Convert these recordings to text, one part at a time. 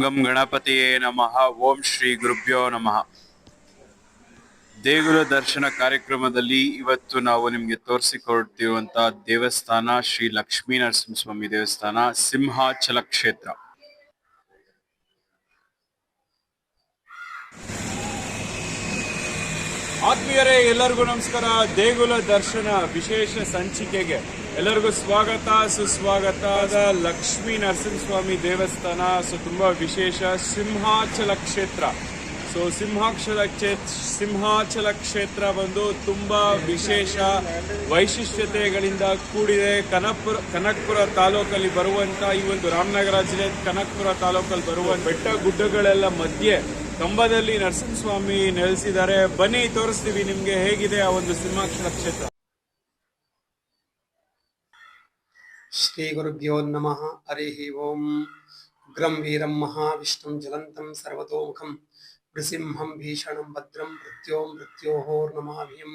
ಗಂ ಗಣಪತಿಯೇ ನಮಃ, ಓಂ ಶ್ರೀ ಗುರುಭ್ಯೋ ನಮಃ. ದೇಗುಲ ದರ್ಶನ ಕಾರ್ಯಕ್ರಮದಲ್ಲಿ ಇವತ್ತು ನಾವು ನಿಮಗೆ ತೋರಿಸಿಕೊಡ್ತಿರುವಂತಹ ದೇವಸ್ಥಾನ ಶ್ರೀ ಲಕ್ಷ್ಮೀ ನರಸಿಂಹಸ್ವಾಮಿ ದೇವಸ್ಥಾನ, ಸಿಂಹಾಚಲ ಕ್ಷೇತ್ರ. ಆತ್ಮೀಯರೇ, ಎಲ್ಲರಿಗೂ ನಮಸ್ಕಾರ. ದೇಗುಲ ದರ್ಶನ ವಿಶೇಷ ಸಂಚಿಕೆಗೆ ಎಲ್ಲರಿಗೂ ಸ್ವಾಗತ. ಸುಸ್ವಾಗತ ಲಕ್ಷ್ಮೀ ನರಸಿಂಹಸ್ವಾಮಿ ದೇವಸ್ಥಾನ. ಸೊ, ತುಂಬಾ ವಿಶೇಷ. ಸಿಂಹಾಚಲ ಕ್ಷೇತ್ರ. ಸೊ ಸಿಂಹಾಕ್ಷಲ ಕ್ಷೇತ್ರ ಸಿಂಹಾಚಲ ಕ್ಷೇತ್ರ ಬಂದು ತುಂಬಾ ವಿಶೇಷ ವೈಶಿಷ್ಟ್ಯತೆಗಳಿಂದ ಕೂಡಿದೆ. ಕನಕಪುರ ಕನಕಪುರ ತಾಲೂಕಲ್ಲಿ ಬರುವಂತ ಈ ಒಂದು ರಾಮನಗರ ಜಿಲ್ಲೆ, ಕನಕಪುರ ತಾಲೂಕಲ್ಲಿ ಬರುವ ಬೆಟ್ಟ ಗುಡ್ಡಗಳೆಲ್ಲ ಮಧ್ಯೆ ಕಂಬದಲ್ಲಿ ನರಸಿಂಹಸ್ವಾಮಿ ನೆಲೆಸಿದ್ದಾರೆ. ಬನ್ನಿ, ತೋರಿಸ್ತೀವಿ ನಿಮ್ಗೆ ಹೇಗಿದೆ ಆ ಒಂದು ಸಿಂಹಾಕ್ಷರ ಕ್ಷೇತ್ರ. ಶ್ರೀ ಗುರುಭ್ಯೋ ನಮಃ. ಹರಿ ಓಂ. ಉಗ್ರಂ ವೀರಂ ಮಹಾವಿಷ್ಣು ಜ್ವಲಂತಂ ಸರ್ವತೋಮುಖಂ. ನೃಸಿಂಹಂ ಭೀಷಣಂ ಭದ್ರಂ ಮೃತ್ಯೋಂ ಮೃತ್ಯೋಹೋರ್ನಮಾಭಿಯಂ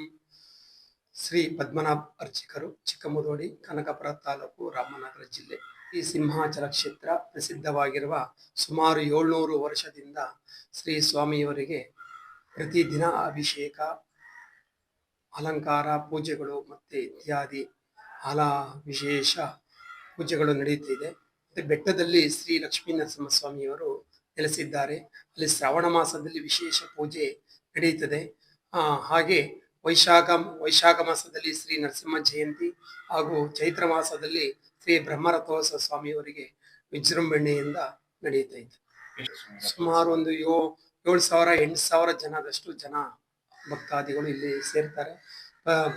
ಶ್ರೀ ಪದ್ಮನಾಭ ಅರ್ಚಕರು, ಚಿಕ್ಕಮುದೋಡಿ, ಕನಕಪುರ ತಾಲೂಕು, ರಾಮನಗರ ಜಿಲ್ಲೆ. ಈ ಸಿಂಹಾಚಲ ಕ್ಷೇತ್ರ ಪ್ರಸಿದ್ಧವಾಗಿರುವ ಸುಮಾರು ಏಳ್ನೂರು ವರ್ಷದಿಂದ ಶ್ರೀ ಸ್ವಾಮಿಯವರಿಗೆ ಪ್ರತಿದಿನ ಅಭಿಷೇಕ, ಅಲಂಕಾರ, ಪೂಜೆಗಳು ಮತ್ತೆ ಇತ್ಯಾದಿ ಹಲ ವಿಶೇಷ ಪೂಜೆಗಳು ನಡೆಯುತ್ತಿದೆ. ಮತ್ತೆ ಬೆಟ್ಟದಲ್ಲಿ ಶ್ರೀ ಲಕ್ಷ್ಮೀ ನರಸಿಂಹಸ್ವಾಮಿಯವರು ನೆಲೆಸಿದ್ದಾರೆ. ಅಲ್ಲಿ ಶ್ರಾವಣ ಮಾಸದಲ್ಲಿ ವಿಶೇಷ ಪೂಜೆ ನಡೆಯುತ್ತದೆ. ಹಾಗೆ ವೈಶಾಖ ವೈಶಾಖ ಮಾಸದಲ್ಲಿ ಶ್ರೀ ನರಸಿಂಹ ಜಯಂತಿ ಹಾಗೂ ಚೈತ್ರ ಮಾಸದಲ್ಲಿ ಶ್ರೀ ಬ್ರಹ್ಮರಥೋತ್ಸವ ಸ್ವಾಮಿಯವರಿಗೆ ವಿಜೃಂಭಣೆಯಿಂದ ನಡೆಯುತ್ತಾ ಇತ್ತು ಸುಮಾರು ಒಂದು ಯೋ, ಏಳು ಸಾವಿರ, ಎಂಟು ಸಾವಿರ ಜನದಷ್ಟು ಜನ ಭಕ್ತಾದಿಗಳು ಇಲ್ಲಿ ಸೇರ್ತಾರೆ.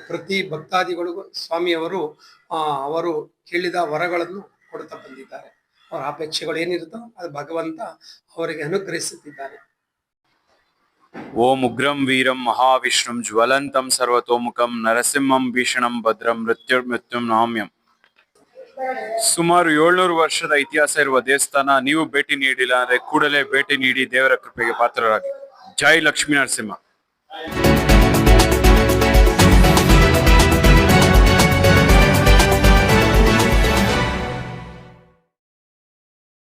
ಪ್ರತಿ ಭಕ್ತಾದಿಗಳಿಗೂ ಸ್ವಾಮಿಯವರು ಅವರು ಕೇಳಿದ ವರಗಳನ್ನು ಕೊಡುತ್ತಾ ಬಂದಿದ್ದಾರೆ. ಅವರ ಅಪೇಕ್ಷೆಗಳು ಏನಿರುತ್ತೋ ಅದು ಭಗವಂತ ಅವರಿಗೆ ಅನುಗ್ರಹಿಸುತ್ತಿದ್ದಾನೆ ಓಂ ಉಗ್ರಂ ವೀರಂ ಮಹಾವಿಷ್ಣು ಜ್ವಲಂತಂ ಸರ್ವತೋಮುಖಂ ನರಸಿಂಹಂ ಭೀಷಣಂ ಭದ್ರಂ ಮೃತ್ಯುಂ ನಾಮ್ಯಂ. ಸುಮಾರು ಏಳ್ನೂರು ವರ್ಷದ ಇತಿಹಾಸ ಇರುವ ದೇವಸ್ಥಾನ, ನೀವು ಭೇಟಿ ನೀಡಿಲ್ಲ ಅಂದ್ರೆ ಕೂಡಲೇ ಭೇಟಿ ನೀಡಿ ದೇವರ ಕೃಪೆಗೆ ಪಾತ್ರರಾಗಿ. ಜೈ ಲಕ್ಷ್ಮೀ ನರಸಿಂಹ.